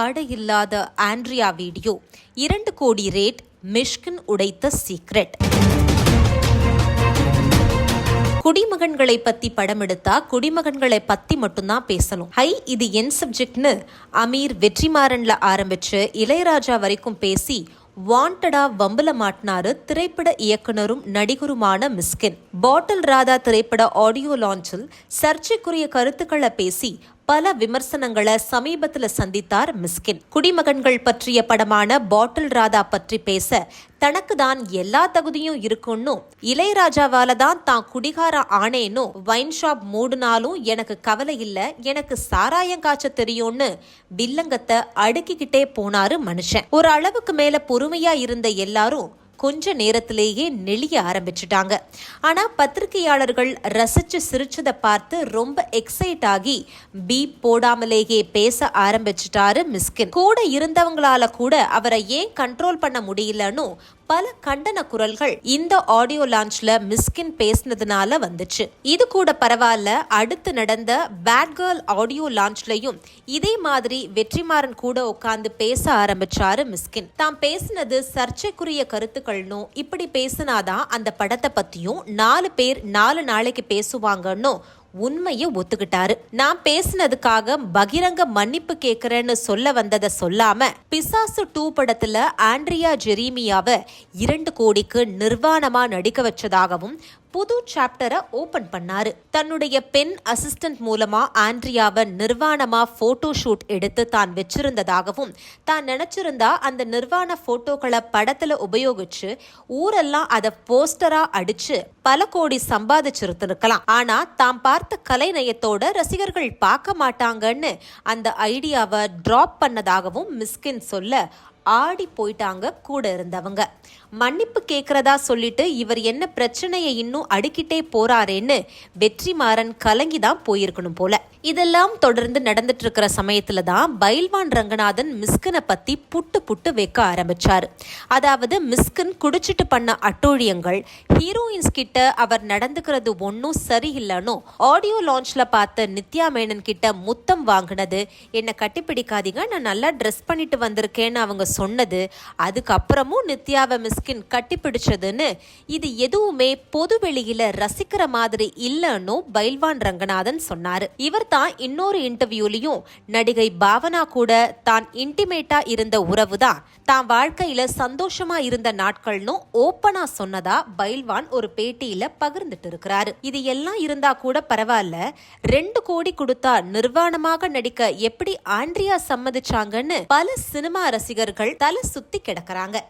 ஆடை இல்லாத Andrea video. இரண்டு கோடி ரேட் மிஷ்கின் உடைத்த சீக்ரெட் குடிமகன்களை பத்தி படம் எடுத்தா குடிமகன்களை பத்தி மட்டும்தான் பேசணும். ஹை இது என் சப்ஜெக்ட்னு அமீர் வெற்றிமாறன்ல ஆரம்பிச்சு இளையராஜா வரைக்கும் பேசி வாண்டடா வம்புல மாட்டினாரு திரைப்பட இயக்குனரும் நடிகருமான மிஸ்கின் பாட்டில் ராதா திரைப்பட ஆடியோ லான்ச்சில் சர்ச்சைக்குரிய கருத்துக்களை பேசி பல விமர்சனங்களை சமீபத்தில் சந்தித்தார் மிஸ்கின். குடிமகன்கள் பற்றிய படமான பாட்டில் ராதா பற்றி பேச தனக்கு தான் எல்லா தகுதியும் இருக்குன்னு இளையராஜாவால தான் தான் குடிகார ஆனேன்னு வைன் ஷாப் மூடுனாலும் எனக்கு கவலை இல்லை எனக்கு சாராயம் காய்ச்ச தெரியும்னு வில்லங்கத்தை அடுக்கிக்கிட்டே போனாரு மனுஷன். ஒரு அளவுக்கு மேல பொறுமையா இருந்த எல்லாரும் கொஞ்ச நேரத்திலேயே நெளிய ஆரம்பிச்சிட்டாங்க. ஆனா பத்திரிகையாளர்கள் ரசிச்சு சிரிச்சதை பார்த்து ரொம்ப எக்ஸைட் ஆகி பீப் போடாமலேயே பேச ஆரம்பிச்சிட்டாரு மிஸ்கின். கூட இருந்தவங்களால கூட அவரை ஏன் கண்ட்ரோல் பண்ண முடியலன்னு பல கண்டன குரல்கள் இந்த ஆடியோ லான்ச்ல மிஸ்கின் பேசினதுனால வந்துச்சு. இது கூட பரவாயில்ல அடுத்து நடந்த பேட் கேர்ள் ஆடியோ லான்ச்லயும் இதே மாதிரி வெற்றிமாறன் கூட உட்கார்ந்து பேச ஆரம்பிச்சாரு மிஸ்கின். தாம் பேசினது சர்ச்சைக்குரிய கருத்துக்கள்னும் இப்படி பேசினாதான் அந்த படத்தை பத்தியும் நாலு பேர் நாலு நாளைக்கு பேசுவாங்கன்னு உண்மையை ஒத்துக்கிட்டாரு. நான் பேசினதுக்காக பகிரங்க மன்னிப்பு கேக்குறேன்னு சொல்ல வந்ததை சொல்லாம பிசாசு டூ படத்துல ஆண்ட்ரியா ஜெரீமியாவை இரண்டு கோடிக்கு நிர்வாணமா நடிக்க வச்சதாகவும் புது சாப்டரை ஓபன் பண்ணாரு. தன்னுடைய பெண் அசிஸ்டன்ட் மூலமா ஆண்ட்ரியாவை நிர்வாணமா போட்டோ ஷூட் எடுத்து தான் வச்சிருந்ததாகவும் தான் நினைச்சிருந்தா அந்த நிர்வாண போட்டோக்களை படத்துல உபயோகிச்சு ஊரெல்லாம் அதை போஸ்டரா அடிச்சு பல கோடி சம்பாதிச்சிருந்திருக்கலாம். ஆனா தாம் பார்த்த கலைநயத்தோட ரசிகர்கள் பார்க்க மாட்டாங்கன்னு அந்த ஐடியாவை டிராப் பண்ணதாகவும் மிஸ்கின் சொல்ல ஆடி போயிட்டாங்க கூட இருந்தவங்க. மன்னிப்பு கேட்கறதா சொல்லிட்டு இவர் என்ன பிரச்சனையை இன்னும் அடுக்கிட்டே போறாரேன்னு வெற்றிமாறன் கலங்கி தான் போயிருக்கணும் போல. இதெல்லாம் தொடர்ந்து நடந்துட்டு இருக்கிற சமயத்துல தான் பைல்வான் ரங்கநாதன் மிஸ்கினை பத்தி புட்டு புட்டு வைக்க ஆரம்பிச்சார். அதாவது மிஸ்கின் குடிச்சிட்டு பண்ண அட்டூழியங்கள் ஹீரோயின்ஸ் கிட்ட அவர் நடந்துக்கிறது ஒன்றும் சரியில்லைன்னு ஆடியோ லான்ச்ல பார்த்த நித்யா மேனன் கிட்ட முத்தம் வாங்கினது என்னை கட்டிப்பிடிக்காதீங்க நான் நல்லா ட்ரெஸ் பண்ணிட்டு வந்திருக்கேன்னு அவங்க சொன்னது அதுக்கப்புறமும் நித்யாவை மிஸ்கின் கட்டிப்பிடிச்சதுன்னு இது எதுவுமே பொது வெளியில ரசிக்கிற மாதிரி இல்லைன்னு பைல்வான் ரங்கநாதன் சொன்னார். இவர் தான் இன்னொரு இன்டர்வியூலையும் நடிகை பாவனா கூட தான் இன்டிமேட்டா இருந்த உறவு தான் தான் வாழ்க்கையில சந்தோஷமா இருந்த நாட்கள்னு ஓப்பனா சொன்னதா பைல்வான் ஒரு பேட்டியில பகிர்ந்துட்டு இருக்கிறாரு. இது எல்லாம் இருந்தா கூட பரவாயில்ல. ரெண்டு கோடி கொடுத்தா நிர்வாணமாக நடிக்க எப்படி ஆண்ட்ரியா சம்மதிச்சாங்கன்னு பல சினிமா ரசிகர்கள் தலை சுத்தி கிடக்குறாங்க.